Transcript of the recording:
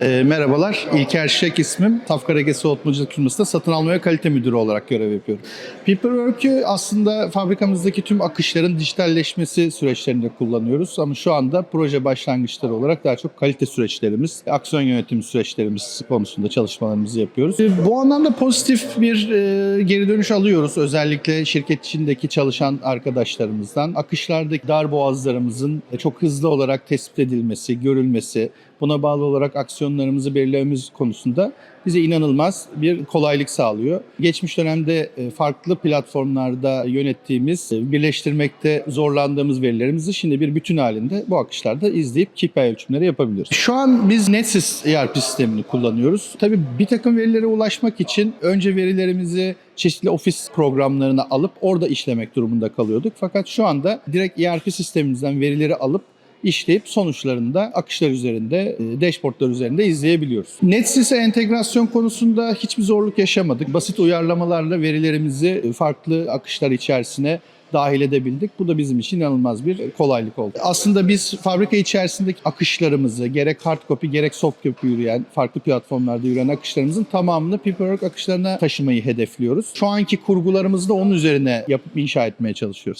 E, merhabalar, İlker Şek ismim. Tafkarege Soğutmacılık firmasında satın alma ve kalite müdürü olarak görev yapıyorum. Paperwork'ü aslında fabrikamızdaki tüm akışların dijitalleşmesi süreçlerinde kullanıyoruz. Ama şu anda proje başlangıçları olarak daha çok kalite süreçlerimiz, aksiyon yönetimi süreçlerimiz konusunda çalışmalarımızı yapıyoruz. E, bu anlamda pozitif bir e, geri dönüş alıyoruz. Özellikle şirket içindeki çalışan arkadaşlarımızdan. Akışlardaki dar boğazlarımızın çok hızlı olarak tespit edilmesi, görülmesi, buna bağlı olarak aksiyonlarımızı belirlememiz konusunda bize inanılmaz bir kolaylık sağlıyor. Geçmiş dönemde e, farklı platformlarda yönettiğimiz, e, birleştirmekte zorlandığımız verilerimizi şimdi bir bütün halinde bu akışlarda izleyip KPI ölçümleri yapabiliyoruz. Şu an biz Netsys ERP sistemini kullanıyoruz. Tabii bir takım verilere ulaşmak için önce verilerimizi çeşitli ofis programlarına alıp orada işlemek durumunda kalıyorduk. Fakat şu anda direkt ERP sistemimizden verileri alıp işleyip sonuçlarını da akışlar üzerinde, e, dashboardlar üzerinde izleyebiliyoruz. Netsys'e entegrasyon konusunda hiçbir zorluk yaşamadık. Basit uyarlamalarla verilerimizi farklı akışlar içerisine dahil edebildik. Bu da bizim için inanılmaz bir kolaylık oldu. Aslında biz fabrika içerisindeki akışlarımızı gerek hard copy gerek soft copy yürüyen, farklı platformlarda yürüyen akışlarımızın tamamını Paperwork akışlarına taşımayı hedefliyoruz. Şu anki kurgularımızda onun üzerine yapıp inşa etmeye çalışıyoruz.